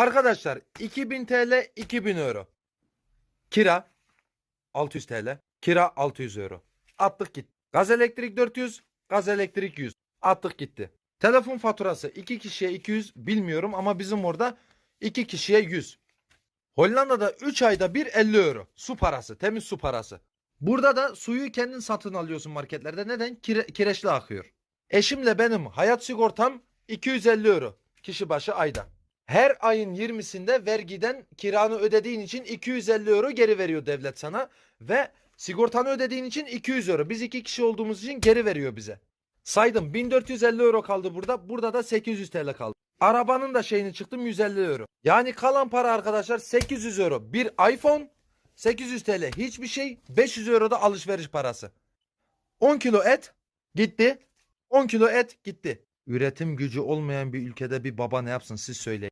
Arkadaşlar 2000 TL 2000 euro. Kira 600 TL. Kira 600 euro. Attık gitti. Gaz elektrik 400. Gaz elektrik 100. Attık gitti. Telefon faturası 2 kişiye 200 bilmiyorum ama bizim orada 2 kişiye 100. Hollanda'da 3 ayda bir 50 euro. Su parası. Temiz su parası. Burada da suyu kendin satın alıyorsun marketlerde. Neden? Kire- kireçli akıyor. Eşimle benim hayat sigortam 250 euro. Kişi başı ayda. Her ayın 20'sinde vergiden kiranı ödediğin için 250 euro geri veriyor devlet sana. Ve sigortanı ödediğin için 200 euro. Biz iki kişi olduğumuz için geri veriyor bize. Saydım 1450 euro kaldı burada. Burada da 800 TL kaldı. Arabanın da şeyini çıktım 150 euro. Yani kalan para arkadaşlar 800 euro. Bir iPhone 800 TL hiçbir şey 500 euro da alışveriş parası. 10 kilo et gitti. 10 kilo et gitti. Üretim gücü olmayan bir ülkede bir baba ne yapsın siz söyleyin.